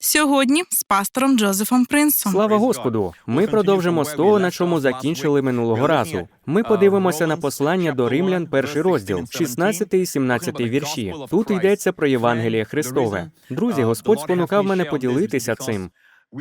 Сьогодні з пастором Джозефом Принсом. Слава Господу! Ми продовжимо з того, на чому закінчили минулого разу. Ми подивимося на послання до римлян, перший розділ, 16 і 17 вірші. Тут йдеться про Євангеліє Христове. Друзі, Господь спонукав мене поділитися цим.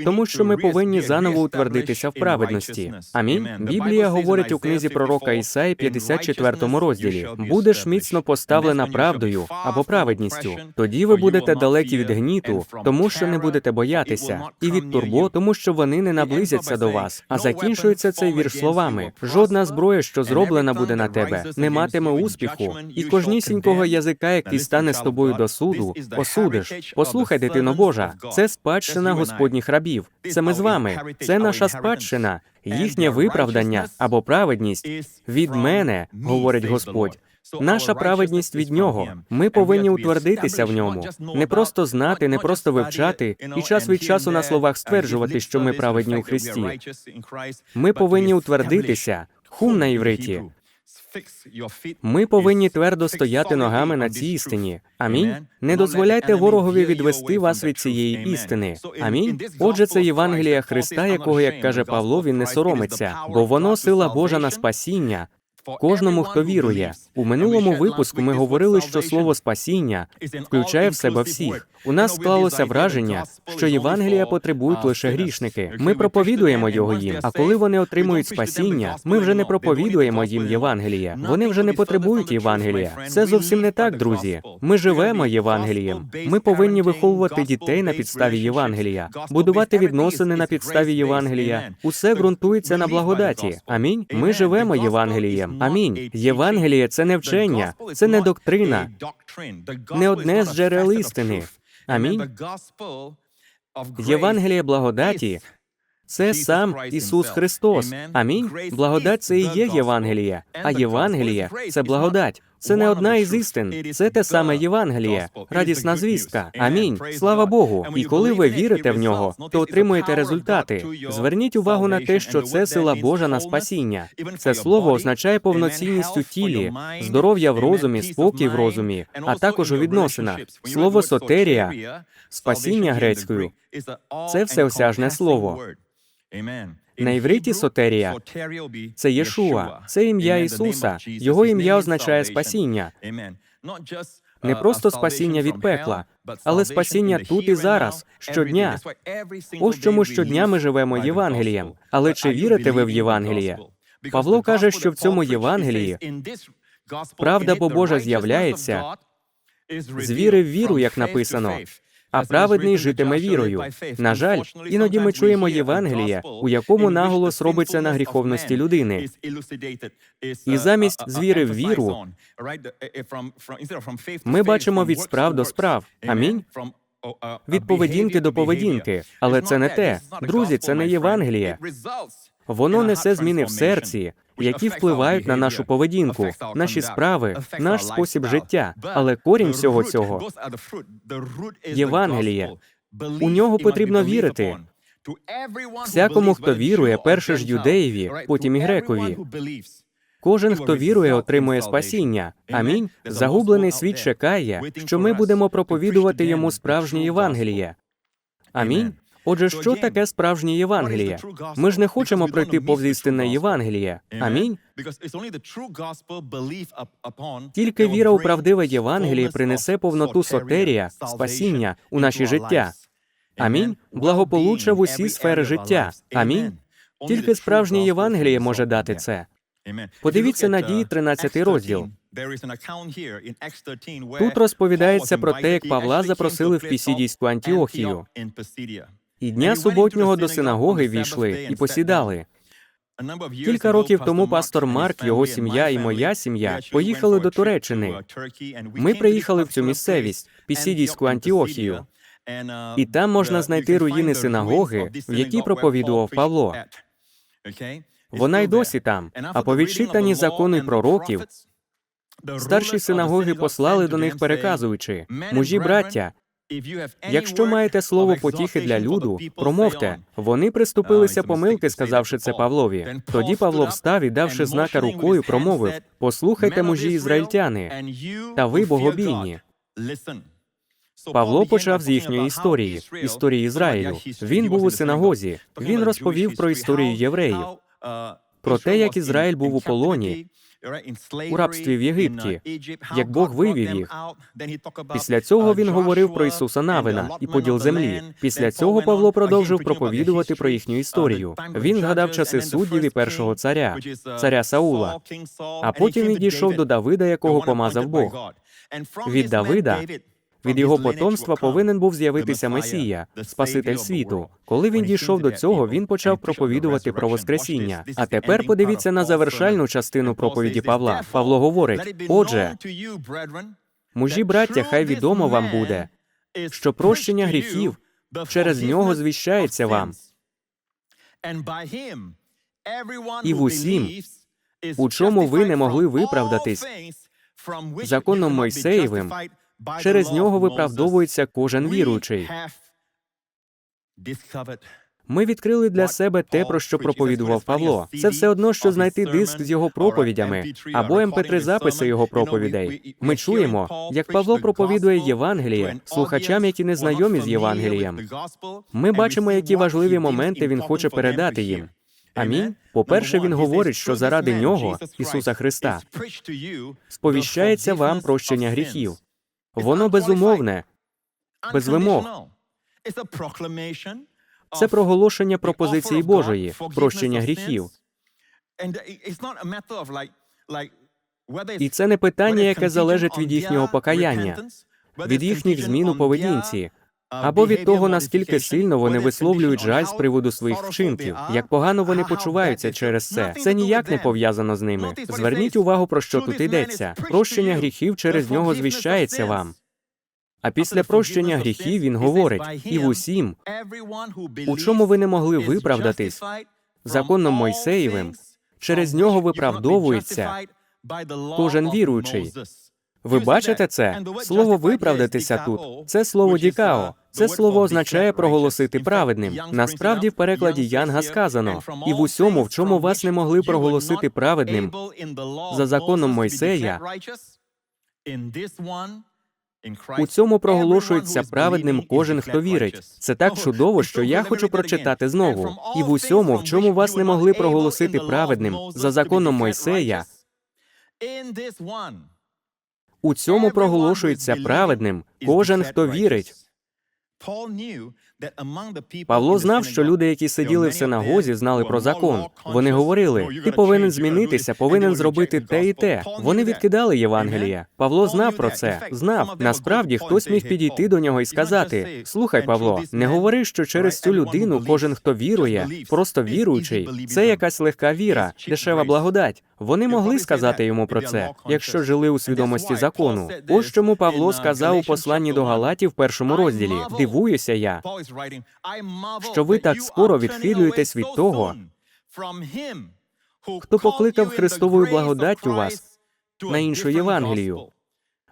Тому що ми повинні заново утвердитися в праведності. Амінь. Біблія говорить у книзі пророка Ісаї, 54 розділі: будеш міцно поставлена правдою або праведністю. Тоді ви будете далекі від гніту, тому що не будете боятися, і від турбо, тому що вони не наблизяться до вас. А закінчується цей вірш словами: жодна зброя, що зроблена буде на тебе, не матиме успіху, і кожнісінького язика, який стане з тобою до суду, осудиш. Послухай, дитино Божа, це спадщина Господніх рабів. Це ми з вами. Це наша спадщина, їхнє виправдання або праведність від мене, говорить Господь. Наша праведність від нього. Ми повинні утвердитися в ньому, не просто знати, не просто вивчати, і час від часу на словах стверджувати, що ми праведні у Христі. Ми повинні утвердитися. Хум на івриті. Ми повинні твердо стояти ногами на цій істині. Амінь. Не дозволяйте ворогові відвести вас від цієї істини. Амінь. Отже, це Євангелія Христа, якого, як каже Павло, він не соромиться, бо воно сила Божа на спасіння. Кожному, хто вірує. У минулому випуску ми говорили, що слово спасіння включає в себе всіх. У нас склалося враження, що Євангелія потребують лише грішники. Ми проповідуємо його їм. А коли вони отримують спасіння, ми вже не проповідуємо їм Євангелія. Вони вже не потребують Євангелія. Це зовсім не так, друзі. Ми живемо Євангелієм. Ми повинні виховувати дітей на підставі Євангелія, будувати відносини на підставі Євангелія. Усе ґрунтується на благодаті. Амінь. Ми живемо Євангелієм. Амінь. Євангеліє це не вчення, це не доктрина, не одне з джерел істини. Амінь. Євангеліє благодаті це сам Ісус Христос. Амінь. Благодать це і є Євангеліє, а Євангеліє це благодать. Це не одна із істин, це те саме Євангеліє, радісна звістка. Амінь. Слава Богу. І коли ви вірите в нього, то отримуєте результати. Зверніть увагу на те, що це сила Божа на спасіння. Це слово означає повноцінність у тілі, здоров'я в розумі, спокій в розумі, а також у відносинах. Слово сотерія, спасіння грецькою це всеосяжне слово. На івриті сотерія це Єшуа, це ім'я Ісуса. Його ім'я означає спасіння. Не просто спасіння від пекла, але спасіння тут і зараз, щодня. Ось чому щодня ми живемо Євангелієм. Але чи вірите ви в Євангеліє? Павло каже, що в цьому Євангелії правда бо Божа з'являється з віри в віру, як написано. А праведний житиме вірою. На жаль, іноді ми чуємо Євангеліє, у якому наголос робиться на гріховності людини. І замість з віри в віру ми бачимо від справ до справ. Амінь. Від поведінки до поведінки. Але це не те. Друзі, це не Євангеліє. Воно несе зміни в серці, які впливають на нашу поведінку, наші справи, наш спосіб життя. Але корінь всього цього Євангеліє. У нього потрібно вірити. Всякому, хто вірує, перше ж юдеєві, потім і грекові. Кожен, хто вірує, отримує спасіння. Амінь. Загублений світ чекає, що ми будемо проповідувати йому справжнє Євангеліє. Амінь. Отже, що таке справжнє Євангеліє? Ми ж не хочемо пройти повз істинне Євангеліє. Амінь. Тільки віра у правдиве Євангеліє принесе повноту сотерія, спасіння у наші життя. Амінь. Благополуччя в усі сфери життя. Амінь. Тільки справжнє Євангеліє може дати це. Подивіться на дії 13 розділ. Тут розповідається про те, як Павла запросили в Пісідійську Антіохію. І дня суботнього до синагоги війшли і посідали. Кілька років тому пастор Марк, його сім'я і моя сім'я поїхали до Туреччини. Ми приїхали в цю місцевість, Пісідійську Антіохію. І там можна знайти руїни синагоги, в якій проповідував Павло. Вона й досі там. А по відчитанні закону пророків старші синагоги послали до них, переказуючи мужі, браття. Якщо маєте слово потіхи для люду, промовте. Вони приступилися помилки, сказавши це Павлові. Тоді Павло встав і, давши знака рукою, промовив: Послухайте, мужі ізраїльтяни, та ви богобійні. Павло почав з їхньої історії, історії Ізраїлю. Він був у синагозі. Він розповів про історію євреїв, про те, як Ізраїль був у полоні, у рабстві в Єгипті, як Бог вивів їх. Після цього він говорив про Ісуса Навина і поділ землі. Після цього Павло продовжив проповідувати про їхню історію. Він згадав часи суддів і першого царя, царя Саула. А потім він дійшов до Давида, якого помазав Бог. Від Давида, від його потомства повинен був з'явитися Месія, Спаситель світу. Коли він дійшов до цього, він почав проповідувати про Воскресіння. А тепер подивіться на завершальну частину проповіді Павла. Павло говорить: Отже, мужі браття, хай відомо вам буде, що прощення гріхів через нього звіщається вам. І в усім, у чому ви не могли виправдатись законом Мойсеєвим, через нього виправдовується кожен віруючий. Ми відкрили для себе те, про що проповідував Павло. Це все одно, що знайти диск з його проповідями або mp3 записи його проповідей. Ми чуємо, як Павло проповідує Євангеліє слухачам, які не знайомі з Євангелієм. Ми бачимо, які важливі моменти він хоче передати їм. Амінь. По-перше, він говорить, що заради нього, Ісуса Христа, сповіщається вам прощення гріхів. Воно безумовне, без вимог. Це проголошення пропозиції Божої, прощення гріхів. І це не питання, яке залежить від їхнього покаяння, від їхніх змін у поведінці, або від того, наскільки сильно вони висловлюють жаль з приводу своїх вчинків, як погано вони почуваються через це. Це ніяк не пов'язано з ними. Зверніть увагу, про що тут йдеться. Прощення гріхів через нього звіщається вам. А після прощення гріхів він говорить і в усім, у чому ви не могли виправдатись законом Мойсеєвим, через нього виправдовується кожен віруючий. Ви бачите це? Слово виправдатися тут це слово дікао. Це слово означає проголосити праведним. Насправді, в перекладі Янга сказано і в усьому, в чому вас не могли проголосити праведним за законом Мойсея, у цьому проголошується праведним кожен, хто вірить. Це так чудово, що я хочу прочитати знову. І в усьому, в чому вас не могли проголосити праведним за законом Мойсея, у цьому проголошується праведним кожен, хто вірить. Павло знав, що люди, які сиділи в синагозі, знали про закон. Вони говорили: ти повинен змінитися, повинен зробити те і те. Вони відкидали Євангелія. Павло знав про це. Знав. Насправді хтось міг підійти до нього і сказати: Слухай, Павло, не говори, що через цю людину кожен, хто вірує, просто віруючий, це якась легка віра, дешева благодать. Вони могли сказати йому про це, якщо жили у свідомості закону. Ось чому Павло сказав у посланні до Галатів в першому розділі: Дивуюся я, що ви так скоро відхилюєтесь від того, хто покликав Христовою благодаттю вас на іншу Євангелію.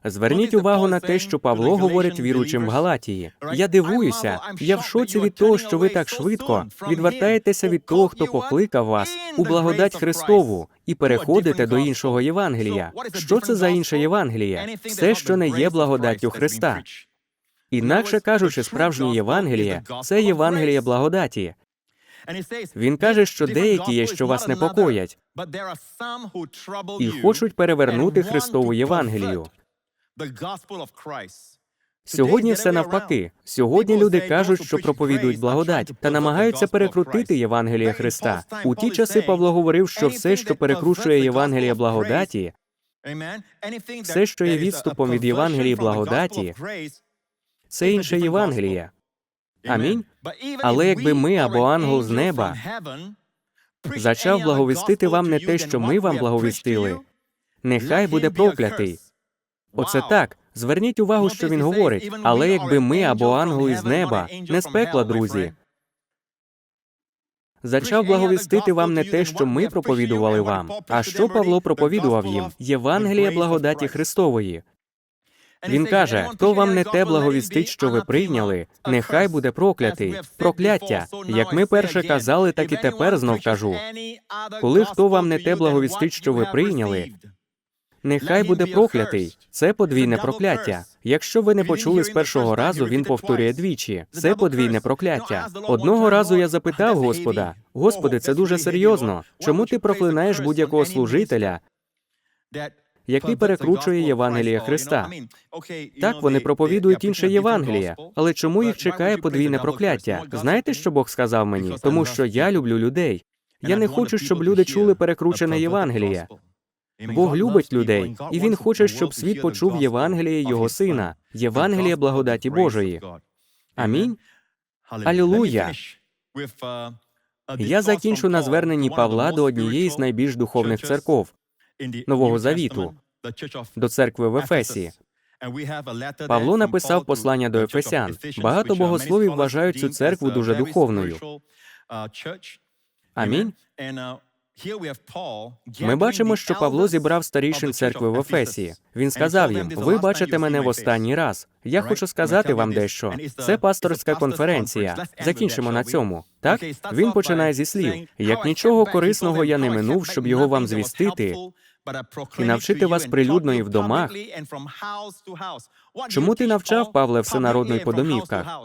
Зверніть увагу на те, що Павло говорить віруючим в Галатії. Я дивуюся, я в шоці від того, що ви так швидко відвертаєтеся від того, хто покликав вас у благодать Христову, і переходите до іншого Євангелія. Що це за інше Євангеліє? Все, що не є благодаттю Христа. Інакше кажучи, справжнє Євангеліє це Євангеліє благодаті. Він каже, що деякі є, що вас непокоять, і хочуть перевернути Христову Євангелію. Сьогодні все навпаки. Сьогодні люди кажуть, що проповідують благодать та намагаються перекрутити Євангеліє Христа. У ті часи Павло говорив, що все, що перекручує Євангеліє благодаті, все, що є відступом від Євангелії благодаті, це інше Євангеліє. Амінь. Але якби ми або ангел з неба зачав благовістити вам не те, що ми вам благовістили, нехай буде проклятий. Оце так. Зверніть увагу, що він говорить. Але якби ми або ангел із неба, не з пекла, друзі, зачав благовістити вам не те, що ми проповідували вам. А що Павло проповідував їм? Євангелія благодаті Христової. Він каже: хто вам не те благовістить, що ви прийняли, нехай буде проклятий. Прокляття. Як ми перше казали, так і тепер знов кажу. Коли хто вам не те благовістить, що ви прийняли, нехай буде проклятий. Це подвійне прокляття. Якщо ви не почули з першого разу, він повторює двічі. Це подвійне прокляття. Одного разу я запитав Господа: Господи, це дуже серйозно. Чому ти проклинаєш будь-якого служителя, який перекручує Євангеліє Христа? Так, вони проповідують інше Євангеліє, але чому їх чекає подвійне прокляття? Знаєте, що Бог сказав мені? Тому що я люблю людей. Я не хочу, щоб люди чули перекручене Євангеліє. Бог любить людей, і він хоче, щоб світ почув Євангеліє Його Сина, Євангеліє благодаті Божої. Амінь. Алілуя. Я закінчу на зверненні Павла до однієї з найбільш духовних церков Нового Завіту, до церкви в Ефесі. Павло написав послання до Ефесян. Багато богословів вважають цю церкву дуже духовною. Амінь. Ми бачимо, що Павло зібрав старішин церкви в Ефесі. Він сказав їм: Ви бачите мене в останній раз. Я хочу сказати вам дещо. Це пасторська конференція. Закінчимо на цьому. Так він починає зі слів: як нічого корисного я не минув, щоб його вам звістити і навчити вас прилюдно і в домах. Чому ти навчав Павле всенародний по домівках?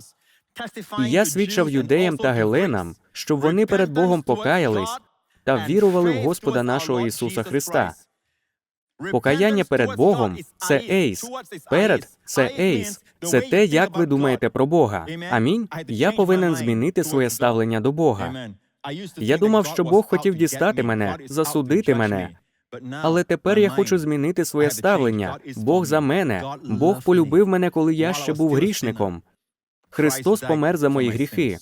І я свідчав юдеям та геленам, щоб вони перед Богом покаялись та вірували в Господа нашого Ісуса Христа. Покаяння перед Богом це ейс. Перед це ейс. Це те, як ви думаєте про Бога. Амінь. Я повинен змінити своє ставлення до Бога. Я думав, що Бог хотів дістати мене, засудити мене. Але тепер я хочу змінити своє ставлення. Бог за мене. Бог полюбив мене, коли я ще був грішником. Христос помер за мої гріхи.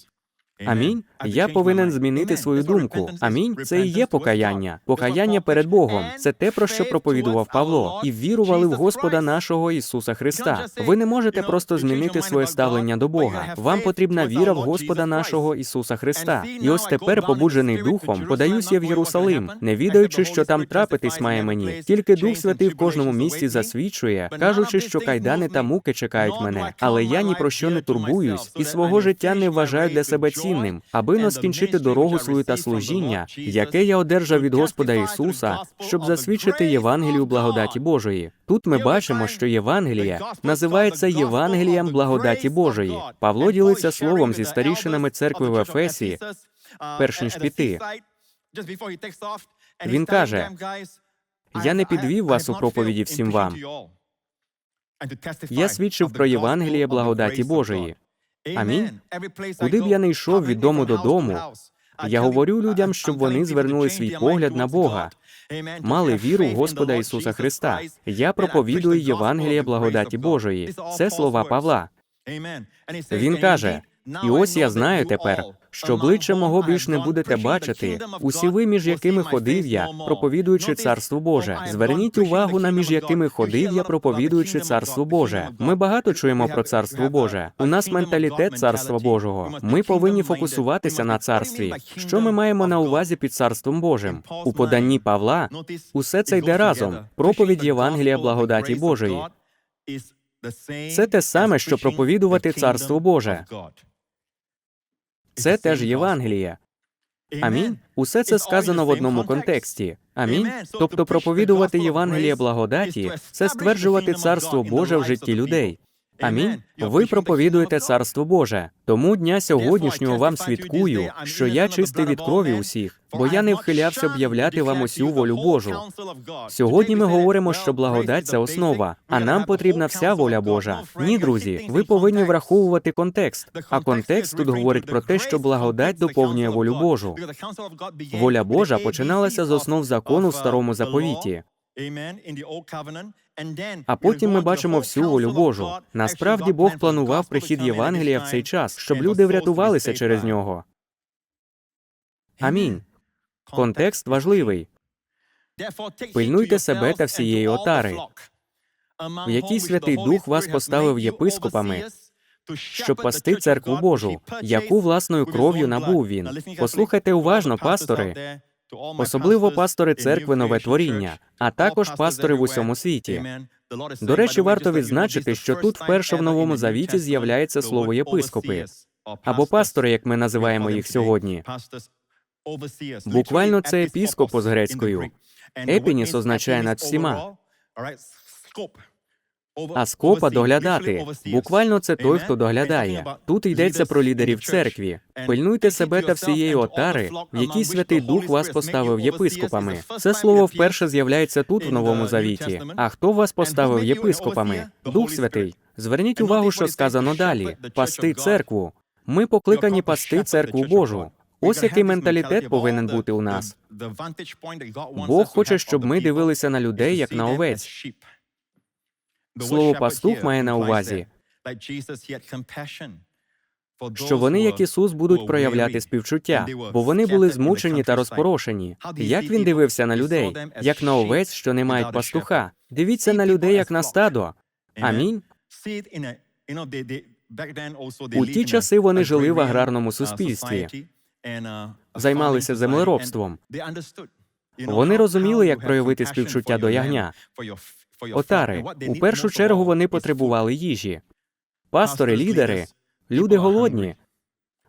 Амінь. Я повинен змінити свою думку. Амінь. Це і є покаяння. Покаяння перед Богом. Це те, про що проповідував Павло. І вірували в Господа нашого Ісуса Христа. Ви не можете просто змінити своє ставлення до Бога. Вам потрібна віра в Господа нашого Ісуса Христа. І ось тепер, побуджений духом, подаюсь я в Єрусалим, не відаючи, що там трапитись має мені. Тільки Дух Святий в кожному місці засвідчує, кажучи, що кайдани та муки чекають мене. Але я ні про що не турбуюсь і свого життя не вважаю для себе цінним, аби но скінчити дорогу свою та служіння, яке я одержав від Господа Ісуса, щоб засвідчити Євангелію благодаті Божої. Тут ми бачимо, що Євангеліє називається Євангелієм благодаті Божої. Павло ділиться словом зі старішинами церкви в Ефесі, перш ніж піти. Він каже: Я не підвів вас у проповіді всім вам. Я свідчив про Євангеліє благодаті Божої. Амінь. Куди б я не йшов від дому додому, я говорю людям, щоб вони звернули свій погляд на Бога, мали віру в Господа Ісуса Христа. Я проповідую Євангеліє благодаті Божої. Це слова Павла. Він каже: і ось я знаю тепер, що обличчя мого більш не будете бачити. Усі ви, між якими ходив я, проповідуючи царство Боже. Зверніть увагу на між якими ходив я, проповідуючи царство Боже. Ми багато чуємо про царство Боже. У нас менталітет царства Божого. Ми повинні фокусуватися на царстві. Що ми маємо на увазі під царством Божим? У поданні Павла усе це йде разом. Проповідь Євангелія благодаті Божої. Це те саме, що проповідувати царство Боже. Це теж Євангеліє. Амінь. Усе це сказано в одному контексті. Амінь. Тобто проповідувати Євангеліє благодаті це стверджувати царство Боже в житті людей. Амінь. Ви проповідуєте царство Боже. Тому дня сьогоднішнього вам свідкую, що я чистий від крові усіх, бо я не вхилявся об'являти вам усю волю Божу. Сьогодні ми говоримо, що благодать це основа, а нам потрібна вся воля Божа. Ні, друзі, ви повинні враховувати контекст. А контекст тут говорить про те, що благодать доповнює волю Божу. Воля Божа починалася з основ закону в старому заповіті. А потім ми бачимо всю волю Божу. Насправді Бог планував прихід Євангелія в цей час, щоб люди врятувалися через нього. Амінь. Контекст важливий. Пильнуйте себе та всієї отари, в якій Святий Дух вас поставив єпископами, щоб пасти церкву Божу, яку власною кров'ю набув він. Послухайте уважно, пастори, особливо пастори церкви Нове Творіння, а також пастори в усьому світі. До речі, варто відзначити, що тут вперше в новому завіті з'являється слово єпископи або пастори, як ми називаємо їх сьогодні. Буквально це епіскопос грецькою. Епініс означає над всіма. А скопа доглядати. Буквально це той, хто доглядає. Тут йдеться про лідерів церкві. Пильнуйте себе та всієї отари, в якій Святий Дух вас поставив єпископами. Це слово вперше з'являється тут в Новому Завіті. А хто вас поставив єпископами? Дух Святий. Зверніть увагу, що сказано далі: пасти церкву. Ми покликані пасти церкву Божу. Ось який менталітет повинен бути у нас. Бог хоче, щоб ми дивилися на людей як на овець. Слово пастух має на увазі, що вони, як Ісус, будуть проявляти співчуття, бо вони були змучені та розпорошені. Як він дивився на людей, як на овець, що не мають пастуха. Дивіться на людей як на стадо. Амінь. У ті часи вони жили в аграрному суспільстві, Займалися землеробством. Вони розуміли, як проявити співчуття до ягня. Отари, у першу чергу вони потребували їжі. Пастори, лідери, люди голодні.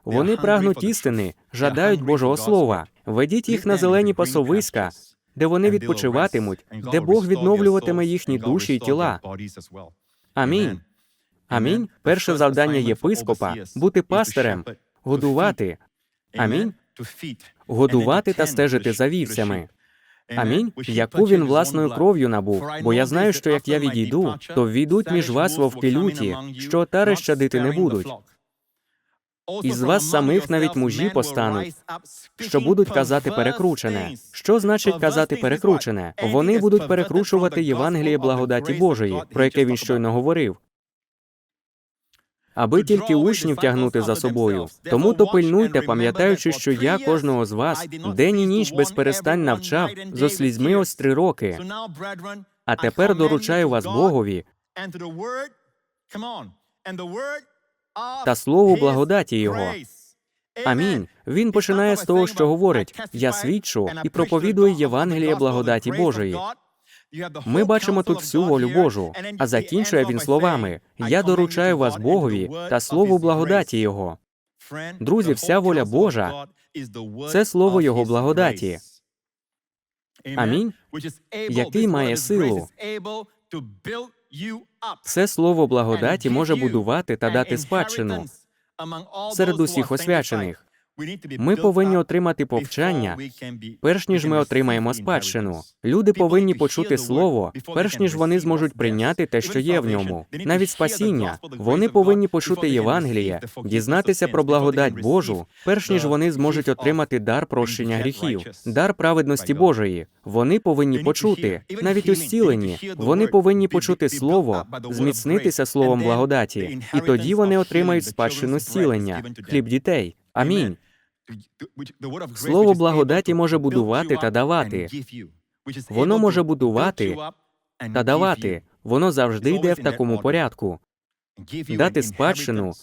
Вони прагнуть істини, жадають Божого Слова. Ведіть їх на зелені пасовиська, де вони відпочиватимуть, де Бог відновлюватиме їхні душі і тіла. Амінь. Амінь. Перше завдання єпископа бути пастирем, годувати. Амінь. Годувати та стежити за вівцями. Амінь. Яку він власною кров'ю набув. Бо я знаю, що як я відійду, то війдуть між вас вовки люті, що отари щадити не будуть. Із вас самих навіть мужі постануть, Що будуть казати перекручене. Що значить казати перекручене? Вони будуть перекручувати Євангеліє благодаті Божої, про яке він щойно говорив. Аби тільки учнів тягнути за собою. Тому то пильнуйте, пам'ятаючи, що я кожного з вас день і ніч без перестань навчав зо слізьми ось три роки. А тепер доручаю вас Богові та слову благодаті Його. Амінь. Він починає з того, що говорить: Я свідчу і проповідую Євангеліє благодаті Божої. Ми бачимо тут всю волю Божу, а закінчує він словами: Я доручаю вас Богові та слову благодаті Його. Друзі, вся воля Божа Це слово Його благодаті. Амінь. Який має силу. Це слово благодаті може будувати та дати спадщину серед усіх освячених. Ми повинні отримати повчання, перш ніж ми отримаємо спадщину. Люди повинні почути слово, перш ніж вони зможуть прийняти те, що є в ньому, навіть спасіння. Вони повинні почути Євангеліє, дізнатися про благодать Божу, перш ніж вони зможуть отримати дар прощення гріхів, дар праведності Божої. Вони повинні почути, навіть у зціленні. Вони повинні почути слово, зміцнитися словом благодаті, і тоді вони отримають спадщину зцілення, хліб дітей. Амінь. Слово благодаті може будувати та давати. Воно може будувати та давати. Воно завжди йде в такому порядку. дати спадщину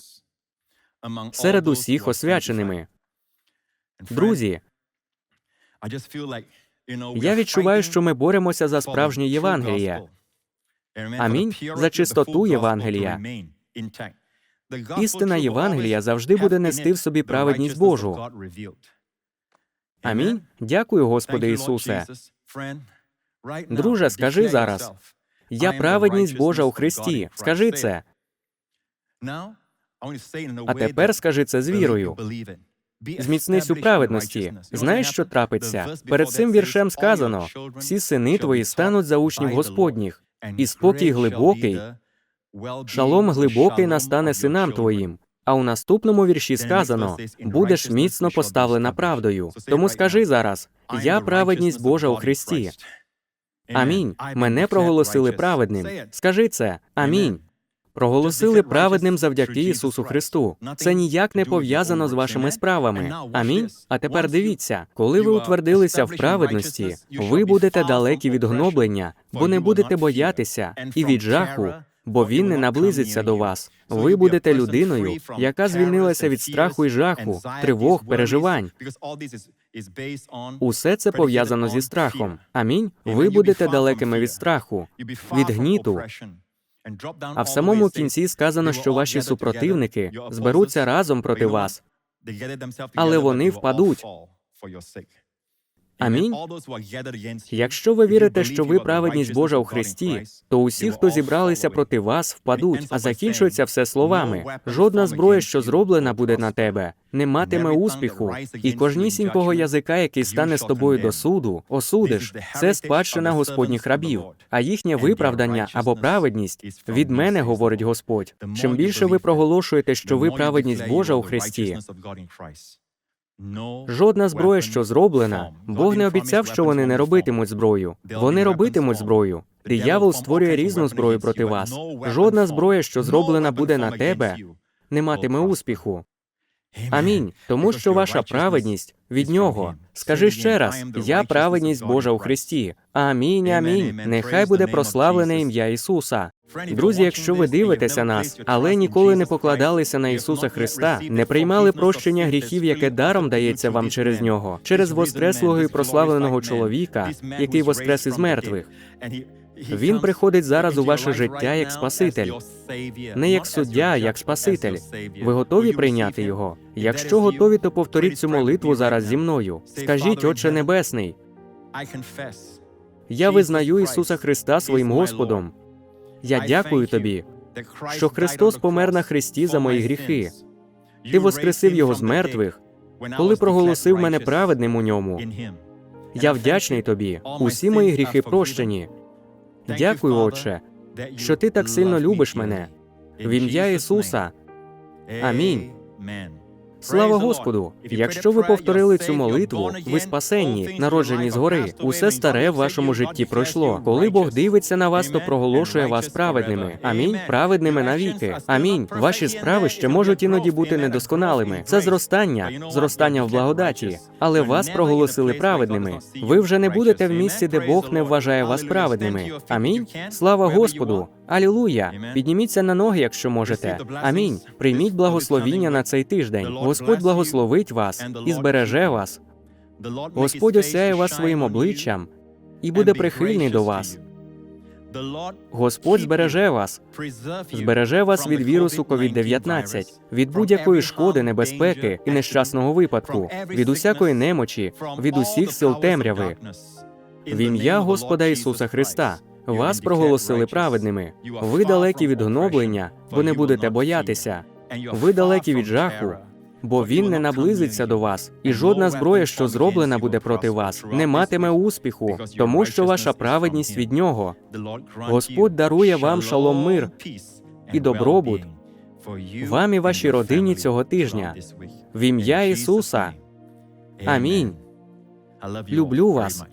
серед усіх освяченими. Друзі, я відчуваю, що ми боремося за справжнє Євангеліє. Амінь. За чистоту Євангелія. Істина Євангелія завжди буде нести в собі праведність Божу. Амінь. Дякую, Господи Ісусе. Друже, скажи зараз. Я праведність Божа у Христі. Скажи це. А тепер скажи це з вірою. Зміцнись у праведності. Знаєш, що трапиться? Перед цим віршем сказано: всі сини твої стануть за учнів Господніх, і спокій глибокий, шалом глибокий настане синам твоїм. А у наступному вірші сказано: будеш міцно поставлена правдою. Тому скажи зараз: я праведність Божа у Христі. Амінь. Мене проголосили праведним. Скажи це. Амінь. Проголосили праведним завдяки Ісусу Христу. Це ніяк не пов'язано з вашими справами. Амінь. А тепер дивіться, коли ви утвердилися в праведності, ви будете далекі від гноблення, бо не будете боятися і від жаху, бо він не наблизиться до вас. Ви будете людиною, яка звільнилася від страху і жаху, тривог, переживань. Усе це пов'язано зі страхом. Амінь. Ви будете далекими від страху, від гніту. А в самому кінці сказано, що ваші супротивники зберуться разом проти вас, але вони впадуть. Амінь. Якщо ви вірите, що ви праведність Божа у Христі, то усі, хто зібралися проти вас, впадуть, а закінчується все словами. Жодна зброя, що зроблена буде на тебе, не матиме успіху, і кожнісінького язика, який стане з тобою до суду, осудиш. Це спадщина Господніх рабів, а їхнє виправдання або праведність від мене, говорить Господь. Чим більше ви проголошуєте, що ви праведність Божа у Христі, Жодна зброя, що зроблена, Бог не обіцяв, що вони не робитимуть зброю. Вони робитимуть зброю. Диявол створює різну зброю проти вас. Жодна зброя, що зроблена буде на тебе, не матиме успіху. Амінь. Тому що ваша праведність від нього. Скажи ще раз: я праведність Божа у Христі. Амінь, амінь. Нехай буде прославлене ім'я Ісуса. Друзі, якщо ви дивитеся нас, але ніколи не покладалися на Ісуса Христа, не приймали прощення гріхів, яке даром дається вам через нього, через воскреслого і прославленого чоловіка, який воскрес із мертвих. Він приходить зараз у ваше життя як Спаситель, не як суддя, як Спаситель. Ви готові прийняти його? Якщо готові, то повторіть цю молитву зараз зі мною. Скажіть, Отче Небесний, я визнаю Ісуса Христа своїм Господом. Я дякую тобі, що Христос помер на Христі за мої гріхи. Ти воскресив його з мертвих, коли проголосив мене праведним у ньому. Я вдячний тобі. Усі мої гріхи прощені. Дякую, Отче, що ти так сильно любиш мене. В ім'я Ісуса. Амінь. Слава Господу! Якщо ви повторили цю молитву, ви спасенні, народжені згори. Усе старе в вашому житті пройшло. Коли Бог дивиться на вас, то проголошує вас праведними. Амінь. Праведними навіки. Амінь. Ваші справи ще можуть іноді бути недосконалими. Це зростання, зростання в благодаті. Але вас проголосили праведними. Ви вже не будете в місці, де Бог не вважає вас праведними. Амінь. Слава Господу! Алілуя! Підніміться на ноги, якщо можете. Амінь. Прийміть благословіння на цей тиждень. Господь благословить вас і збереже вас. Господь осяє вас своїм обличчям і буде прихильний до вас. Господь збереже вас, збереже вас від вірусу COVID-19, від будь-якої шкоди, небезпеки і нещасного випадку, від усякої немочі, від усіх сил темряви. В ім'я Господа Ісуса Христа. Вас проголосили праведними. Ви далекі від гноблення, бо не будете боятися. Ви далекі від жаху, бо він не наблизиться до вас, і жодна зброя, що зроблена буде проти вас, не матиме успіху, тому що ваша праведність від нього. Господь дарує вам шалом мир і добробут вам і вашій родині цього тижня. В ім'я Ісуса. Амінь. Люблю вас.